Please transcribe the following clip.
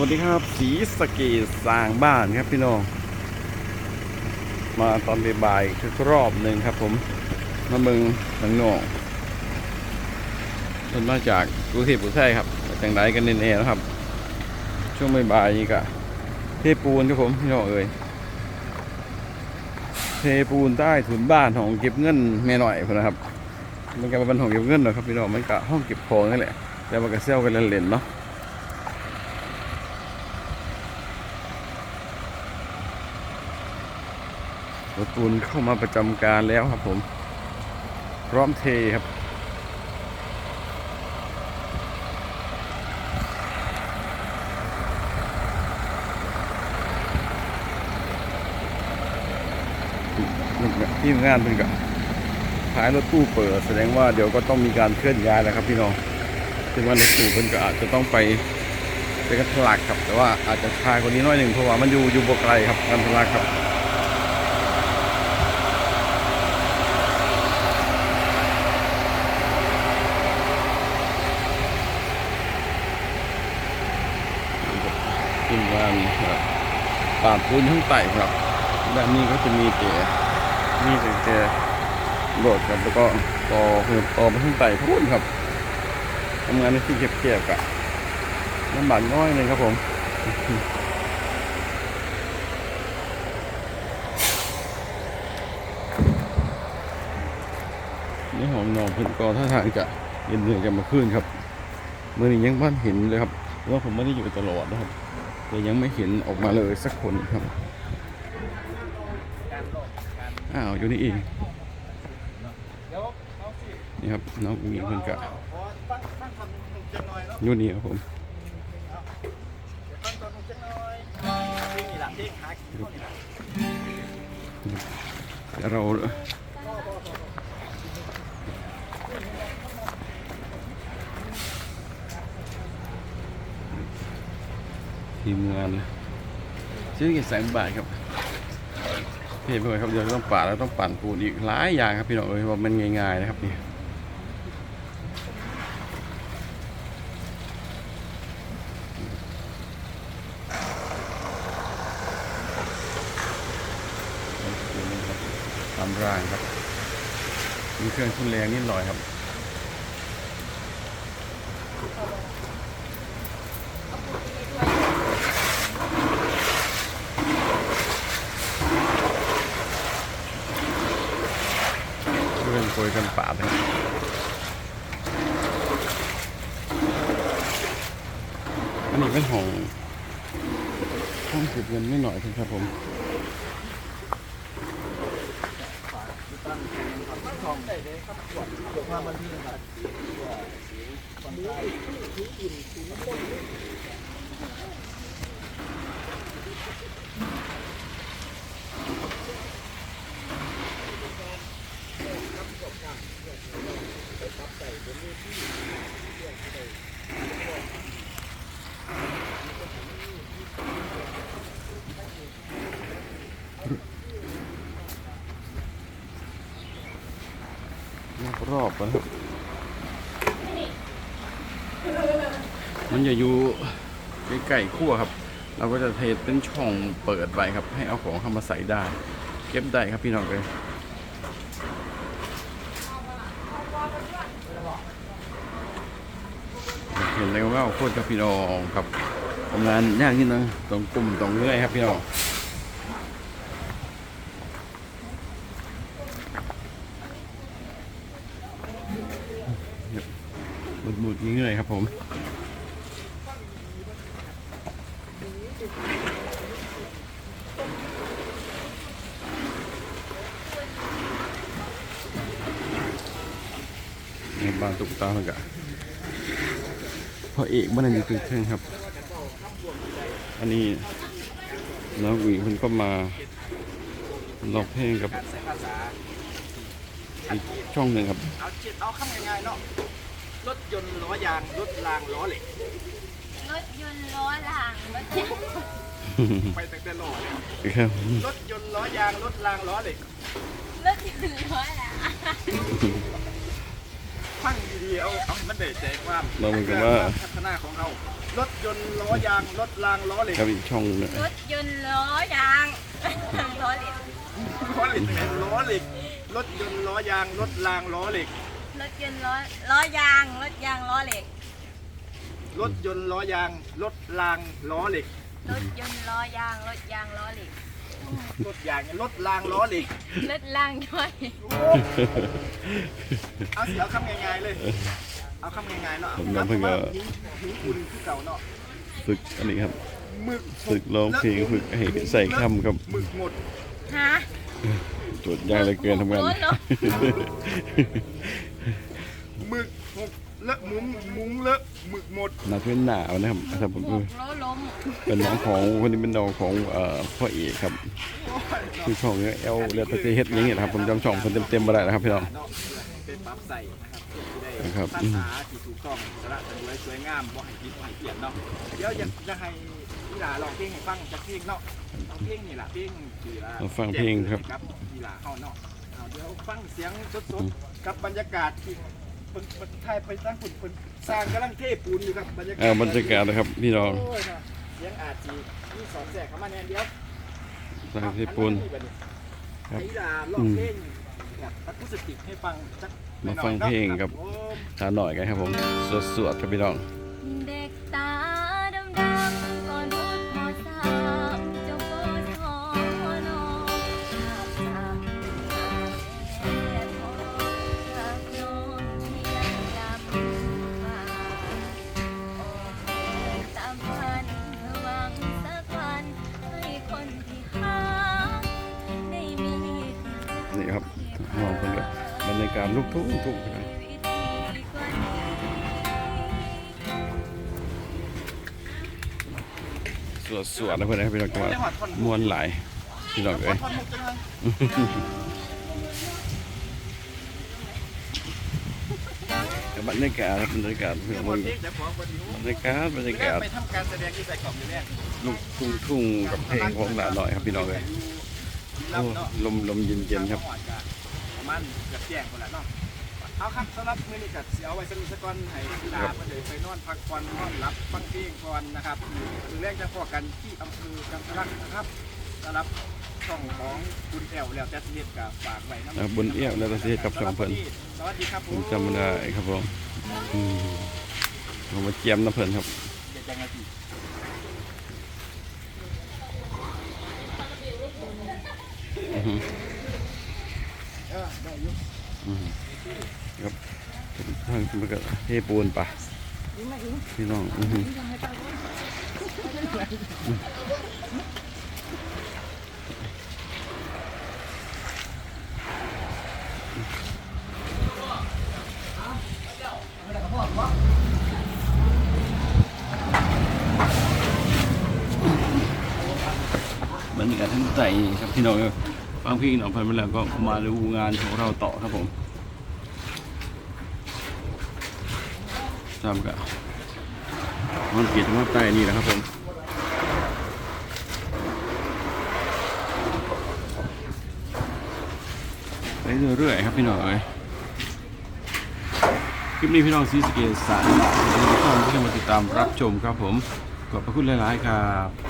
วัสดีครับ สีสเกตสร้างบ้านครับพี่น้อง มาตอนบ่ายๆอีกรอบหนึ่งครับผมมาเมืองทางนอกมันมาจากกรุงเทพกรุงไทยครับจังไรกันเน่ๆนะครับ ช่วงบ่ายๆนี่กะเทปูนครับผมพี่น้องเอ่ยเทปูนใต้ถุนบ้านของเก็บเงินแม่หน่อยนะครับมันก็เป็นห้องเก็บเงินนะครับพี่น้องมันก็ห้องเก็บของนั่นแหละแต่มันก็เซลกันเล่นๆเนาะ รถปูนเข้ามาประจำการแล้วครับผม พร้อมเทครับทีมงานเป็นกับท้ายรถตู้เปิด แสดงว่าเดี๋ยวก็ต้องมีการเคลื่อนย้ายแล้วครับพี่น้องซึ่งว่ารถตู้เป็นก็อาจจะต้องไปไปกันทลักครับ แต่ว่าอาจจะช้ากว่านี้น้อยหนึ่งเพราะว่ามันอยู่อยู่บกไกลครับกันทลักครับ ขึ้นบ้านครับป่าดปูนทั้งไต่ครับด้านนี้ก็จะมีแต่มีแต่แต่โดดครับแล้วก็ต่อเหินต่อไปทั้งไต่พูนครับทำงานในที่เก็บๆกะลำบากน้อยเลยครับผมนี่หอมนองพิ่นก็ท่าทางจะเย็นเหนื่อยกันมาขึ้นครับเมื่อนี้ยังบ้านเห็นเลยครับว่าผมไม่ได้อยู่ตลอดนะครับ แต่ยังไม่เห็นออกมาเลยสักคนครับ อ้าวอยู่นี่เองนี่ครับน้องอุ้งอิงเพิ่นกะอยู่นี่ครับผมเดี๋ยวเรา ทีมงานชื่อกิจแสงบาทครับเห็นไหมครับเดี๋ยวต้องปาดแล้วต้องปั่นปูนอีกหลายอย่างครับพี่น้องเอ้ยว่ามันง่ายๆนะครับนี่ตามร่างครับมีเครื่องทุนแรงนิดหน่อยครับ เรื่องคุ ยกันป่าดนะครับอันนี้เป็นห้องห้องเก็บเงินไม่หน่อยครับผม รอบนครับ มันจะอยู่ใกล้ๆขั้วครับ เราก็จะเทเป็นช่องเปิดไว้ครับ ให้เอาของเข้ามาใส่ได้ เก็บได้ครับพี่น้องเลยเห็นเลยว่าโคตรครับพี่น้องครับทำงานยากนิดนึงตรงกลุ่มตรงเรื่อยครับพี่น้อง บุดบุดๆเงื่อยๆครับผมในบ้านตุ๊กตาเหมือนกันพอเอกบ้านนั้นอยู่เครื่องครับ อันนี้น้องอุ๋ยคุณก็มาร้องเพลงกับอีกช่องหนึ่งครับเอาเจิตเอาคำง่ายๆเนาะ รถยนต์ล้อยางรถรางล้อเหล็ก รถยนต์ล้อหลังรถยนต์ไปตั้งแต่ล้อเลยครับรถยนต์ล้อยางรถรางล้อเหล็กรถยนต์ล้อหลังฟังดีๆเอาเอาให้มันได้ใจความเราเหมือนกับว่า พัฒนาของเรารถยนต์ล้อยางรถรางล้อเหล็กครับอีกช่องหนึงรถยนต์ล้อยางล้อเหล็กล้อเหล็กแหมล้อเหล็กรถยนต์ล้อยางรถรางล้อเหล็ก รถยนต์ล้อล้อยางรถยางล้อเหล็ก รถยนต์ล้อยาง รถรางล้อเหล็ก รถยนต์ล้อยางรถยางล้อเหล็กรถยางรถรางล้อเหล็กรถล่างด้วยเอาเสียเอาคำง่ายๆเลย เอาคำง่ายๆเนาะผมน้ำเพิ่งก็หินหินอุ่นคือเก่าเนาะฝึกอันนี้ครับ หมึกฝึกร้องเพลงฝึกให้ใส่คำครับหมึกหมดฮะตรวจยากเหลยเกินทำงาน โอ้โห หมึกหกเลอะมุ้งมุ้งเลอะหมึกหมดหนาเพื่อนหนาวนะครับครับผมหกล้อล้มเป็นน้องของคนนี้เป็นน้องของเอ่อพ่อเอกครับโอ้ยคือช่องเนี้เอลเรียกตะเฮ็ดอย่างเงี้ยนะครับผมจำช่องคนเต็มๆมาได้นะครับพี่น้องเนาะเป็นปรับใส่นะครับเพื่อที่ได้ครับภาษาที่ถูกต้องสระสวยสวยงามบ่ให้ผิดบ่ให้เปลี่ยนเนาะเดี๋ยวอยากจะให้พี่หลาลองเพลงให้ฟังจากเพลงเนาะลองเพลงนี่ล่ะเพลงที่ว่าเราฟังเพลงครับครับพี่หลาเฮาเนาะเอาเดี๋ยวฟังเสียงสดๆกับบรรยากาศที่เพิ่นเพิ่นถ่ายไปตั้งคุณเพิ่นสร้างกำลังเทปูนอยู่ครับบรรยากาศเอ่อบรรยากาศนะครับพี่น้องโอ้ยนะเสียงอาจสิมีสอนแสกเข้ามาแน่เดียวสร้างที่ปูนครับไอ้ดาลองเพลงแบบอะคูสติกให้ฟังสักมาฟังเพลงครับผมตาหน่อยกันครับผม สวดๆครับพี่น้อง เด็กตา นี่ครับมองคนแบบบรรยากาศลุกทุ่งทุ่งครับสวดสวดนะเพื่อนนะพี่น้องจังหวัดมวนหลายพี่น้องเอ้ยท่อนมุกจังเลยบรรยากาศครับบรรยากาศพี่น้องขเมือองเพลงแต่องวันบรรยากาศบรรยากาศลูกลุกทุ่งทุ่งกับเพลงของหลานหน่อยครับพี่น้องเอ้ย รับโอ้เนาะลมลมเย็นเย็นๆครับประมาณเกือบแจ้งคนละเนาะเอาครับสำหรับมื้อนี้ก็สิเอาไว้สรุปสักก่อนให้พี่ดาเพิ่นเลยไปนอนพักผ่อนนอนหลับฟังเพลงก่อนนะครับถึงแรกจะพอกันที่อำเภอกันทะลักนะครับสำหรับช่องของคุณแอลแล้วแต่สิเฮ็ดก็ฝากไว้นำอ่าบุญเอี้ยวแล้วแต่สิเฮ็ดกับช่องเพิ่นสวัสดีครับผมจำได้ครับผมอืมผมมาเจียมน้ำเพิ่นครับ เจ็ดนาที อือ ฮึเออได้อยู่อือฮึครับทางมันก็เทปูนไปพี่น้องอือฮึบรรยากาศทั้งใจครับพี่น้อง ฟังพี่น้องพันไปแล้วก็มาดูงานของเราต่อครับผมตามกับมันเกียรติมาใต้นี่นะครับผมไปเรื่อยๆครับพี่น้องเอ้ยคลิปนี้พี่น้องซีสเกตสารทุกท่านที่มาติดตามรับชมครับผม ขอบพระคุณหลาย ๆ ครับ